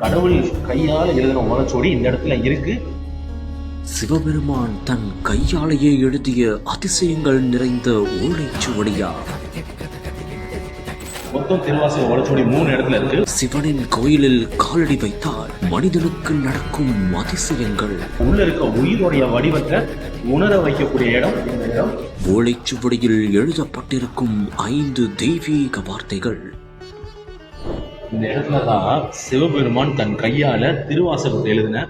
கடவுள் கையால எழுதின ஓலைச்சுவடி இந்த இடத்துல இருக்கு. சிவபெருமான் தன் கையாலேயே எழுதிய அதிசயங்கள் நிறைந்த ஓலைச்சுவடியா? மொத்தம் திருவாசக ஓலைச்சுவடி மூணு இடத்துல இருக்கு. சிவனின் கோயிலில் காலடி வைத்தால் மனிதனுக்கு நடக்கும் அதிசயங்கள். உள்ள இருக்க உயிருடைய வடிவத்தை உணர வைக்கக்கூடிய இடம் இந்த இடம். ஓலைச்சுவடியில் எழுதப்பட்டிருக்கும் ஐந்து தெய்வீக வார்த்தைகள். இந்த இடத்துல தான் சிவபெருமான் தன் கையால திருவாசகத்தை எழுதின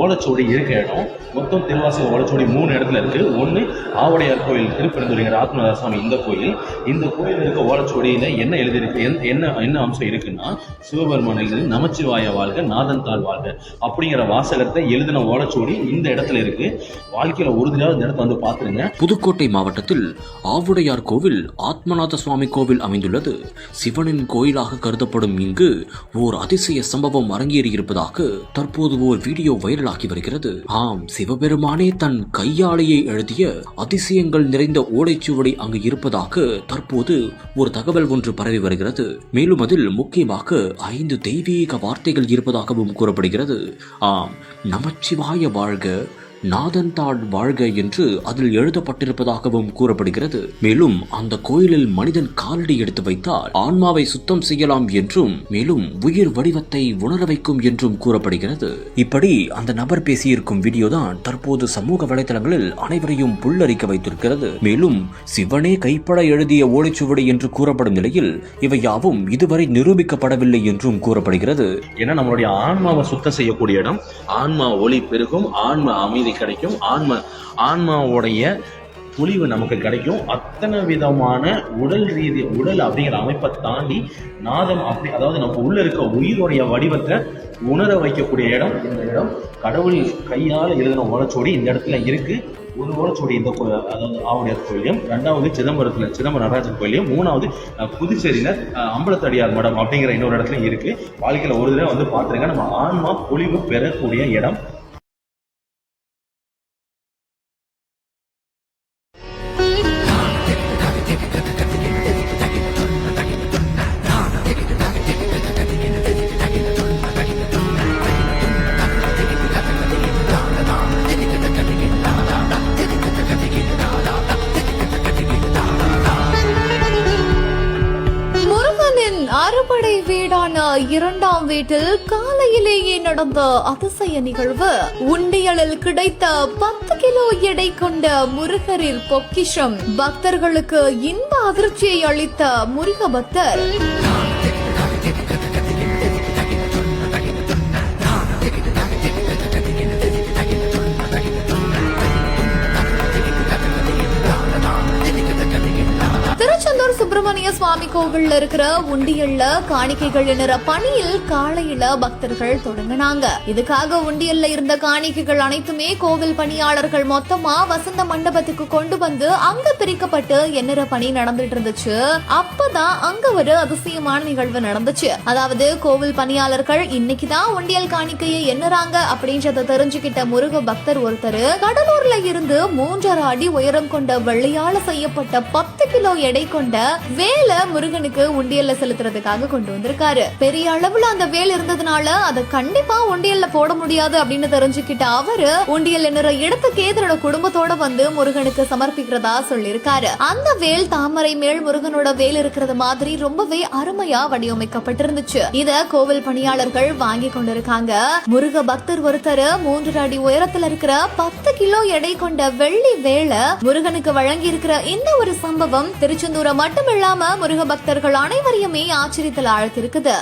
ஓலச்சோடி இருக்க இடம். மொத்தம் திருவாசி ஓலைச்சுவடி மூணு இடத்துல இருக்கு. ஒன்று ஆவுடையார் கோயில் திருப்பெருந்துறைங்கிற ஆத்மநாத சாமி இந்த கோயில். இந்த கோயில் இருக்க ஓலச்சோடியில் என்ன எழுதியிருக்கு? என்ன என்ன அம்சம் இருக்குன்னா சிவபெருமான் எழுதி நமச்சிவாய வாழ்க நாதன் தாழ் வாழ்க. அப்படிங்கிற வாசகத்தை எழுதின ஓலச்சோடி இந்த இடத்துல இருக்கு. வாழ்க்கையில ஒரு தடவை இந்த இடத்த வந்து பார்த்துருங்க. புதுக்கோட்டை மாவட்டத்தில் ஆவுடையார் கோவில் ஆத்மநாத சுவாமி கோவில் அமைந்துள்ளது. சிவனின் கோயிலாக கருதப்படும் இங்கு ஓர் அதிசய சம்பவம் அரங்கேறியிருப்பதாக தற்போது ஓர் வீடியோ வைரல் வைரலாகி வருகிறது. ஆம் சிவபெருமானே தன் கையாலேயே எழுதிய அதிசயங்கள் நிறைந்த ஓலைச்சுவடி அங்கு இருப்பதாக தற்போது ஒரு தகவல் ஒன்று பரவி வருகிறது. மேலும் அதில் முக்கியமாக ஐந்து தெய்வீக வார்த்தைகள் இருப்பதாகவும் கூறப்படுகிறது. ஆம் நமச்சிவாய வாழ்க நாதன்தாட் வாழ்க என்று அதில் எழுதப்பட்டிருப்பதாகவும் கூறப்படுகிறது. மேலும் அந்த கோயிலில் மனிதன் காலடி எடுத்து வைத்தால் ஆன்மாவை சுத்தம் செய்யலாம் என்றும் மேலும் உயிர் வடிவத்தை உணர வைக்கும் என்றும் கூறப்படுகிறது. இப்படி அந்த நபர் பேசியிருக்கும் வீடியோ தான் தற்போது சமூக வலைதளங்களில் அனைவரையும் புல்லரிக்க வைத்திருக்கிறது. மேலும் சிவனே கைப்பட எழுதிய ஓலைச்சுவடி என்று கூறப்படும் நிலையில் இவை யாவும் இதுவரை நிரூபிக்கப்படவில்லை என்றும் கூறப்படுகிறது. ஏன்னா நம்மளுடைய ஆன்மாவை சுத்தம் செய்யக்கூடிய இடம் ஆன்மா ஒளி பெருகும் ஆன்மா அமைதி கிடைக்கும். ஆன்ம ஆன்மாவுடைய துளிவு நமக்கு கிடைக்கும். அத்தனை விதமான உடல் ரீதி உடல் அப்படிங்கிற அமைப்பை தாண்டி நாதம் அப்படி அதாவது நம்ம உள்ள இருக்க உயிருடைய வடிவத்தை உணர வைக்கக்கூடிய இடம். இந்த இடம் கடவுள் கையால் எழுதின ஓலச்சோடி இந்த இடத்துல இருக்கு. ஒரு ஓலச்சோடி இந்த அதாவது ஆவுடையார் கோயிலையும் ரெண்டாவது சிதம்பரத்தில் சிதம்பரம் நடராஜன் கோயிலையும் மூணாவது புதுச்சேரியில் அம்பலத்தடியார் மடம் அப்படிங்கிற இன்னொரு இடத்துல இருக்கு. வாழ்க்கையில் ஒரு தடவை வந்து பார்த்துருங்க நம்ம ஆன்மா பொலிவு பெறக்கூடிய இடம். அறுபடை வீடான இரண்டாம் வீட்டில் காலையிலேயே நடந்த அதிசய நிகழ்வு. உண்டியலில் கிடைத்த பத்து கிலோ எடை கொண்ட முருகரில் பொக்கிஷம். பக்தர்களுக்கு இன்ப அதிர்ச்சியை அளித்த முருக பக்தர் சுப்பிரமணிய சுவாமி கோவில்ல இருக்கிற உண்டியல்ல காணிக்கைகள் என்ற பணியில் காலையில பக்தர்கள் தொடங்கினாங்க. இதுக்காக உண்டியல்ல இருந்த காணிக்கைகள் அனைத்துமே கோவில் பணியாளர்கள் மொத்தமா வசந்த மண்டபத்துக்கு கொண்டு வந்து அங்க பிரிக்கப்பட்டு எண்ணற பணி நடந்துட்டு இருந்துச்சு. அப்பதான் அங்க ஒரு அதிசயமான நிகழ்வு நடந்துச்சு. அதாவது கோவில் பணியாளர்கள் இன்னைக்குதான் உண்டியல் காணிக்கையை எண்ணுறாங்க அப்படின்றத தெரிஞ்சுக்கிட்ட முருக பக்தர் ஒருத்தர் கடலூர்ல இருந்து மூன்றரை அடி உயரம் கொண்ட வெள்ளையால செய்யப்பட்ட பத்து கிலோ எடை கொண்ட வேலை முருகனுக்கு உண்டியல்ல செலுத்துறதுக்காக கொண்டு வந்திருக்காரு. பெரிய அளவுல அந்த வேல் இருந்ததுனால அதை கண்டிப்பா உண்டியல்ல போட முடியாது அப்படின்னு தெரிஞ்சுக்கிட்ட அவரு உண்டியல் என்னற இடத்துக்கே தன்னோட குடும்பத்தோட வந்து முருகனுக்கு சமர்ப்பிக்கிறதா சொல்லியிருக்காரு. அந்த வேல் தாமரை மேல் முருகனோட வேல் இருக்கிறது மாதிரி ரொம்பவே அருமையா வடிவமைக்கப்பட்டிருந்துச்சு. இத கோவில் பணியாளர்கள் வாங்கி கொண்டிருக்காங்க. முருக பக்தர் ஒருத்தர் மூன்று அடி உயரத்துல இருக்கிற பத்து கிலோ எடை கொண்ட வெள்ளி வேலை முருகனுக்கு வழங்கி இருக்கிற இந்த ஒரு சம்பவம் திருச்செந்தூரை இல்லாம முருக பக்தர்கள் அனைவரையுமே ஆச்சரியத்தில் ஆழ்த்திருக்குது.